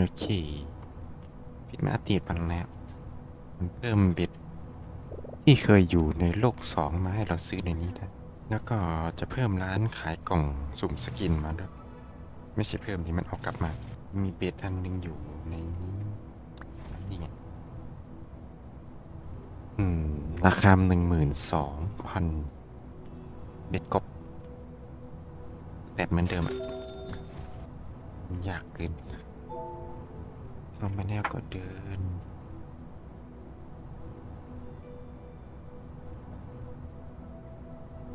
โอเคพิดมาอัปเดตมันแล้วมันเพิ่มเบ็ดที่เคยอยู่ในโลกสองมาให้เราซื้อในนี้ได้แล้วก็จะเพิ่มร้านขายกล่องสุ่มสกินมาด้วย ไม่ใช่เพิ่มที่มันเอากลับมา มีเบ็ดอันหนึงอยู่ในนี้นี่ไงอืม ราคาหนึ่งหมื่นสองพันเบ็ดกบแต่เหมือนเดิมอะมันยากเกิน เข้ามาแนวก็เดิน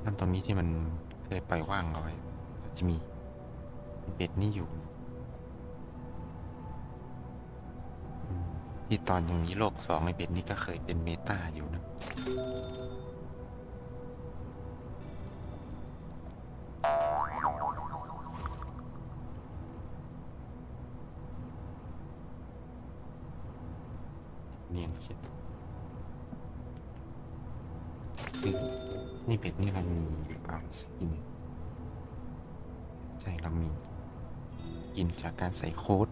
ทำตรงนี้ที่มันเคยปล่อยว่างเอาไว้ก็จะมีเบ็ดนี่อยู่ ที่ตอนยังมีโลกสองไอเบ็ดนี่ก็เคยเป็นเมตาอยู่นะ เนียนคิดคือนี่เป็ดนี่เรามีอยู่างสกิน ใช่เรามี กินจากการใส่โค้ด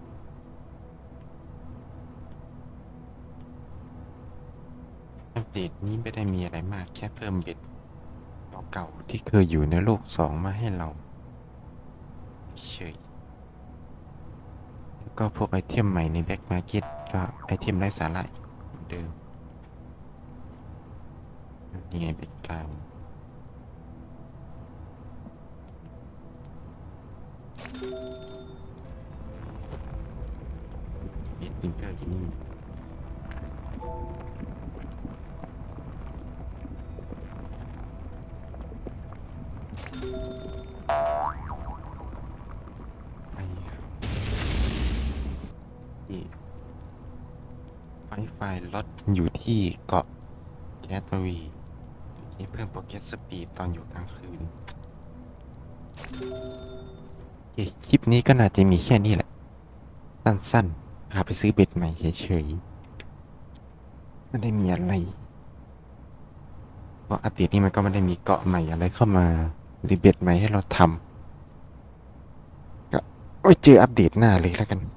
อัปเดตนี้ไม่ได้มีอะไรมากแค่เพิ่มเบ็ดเก่าๆที่เคยอยู่ในโลกสองมาให้เราเฉยแล้วก็พวกไอเทมใหม่ในแบ็กมาร์เก็ตก็ไอเทมไร้สาระอีก อนเดิมนี่ไงเป็นกลางเอ็ดติงเกอร์ที่นี่ไอ้ที่ ไฟไฟลดอยู่ที่เกาะแกสวีที่เพิ่มโปรเกสสปีดตอนอยู่กลางคืนโอเคคลิปนี้ก็น่าจะมีแค่นี้แหละ สั้นๆ พาไปซื้อเบ็ดใหม่เฉยๆไม่ได้มีอะไรเพราะอัปเดตนี้มันก็ไม่ได้มีเกาะใหม่อะไรเข้ามา หรือเบ็ดใหม่ให้เราทำก็ไว้เจออัปเดตหน้าเลยแล้วกัน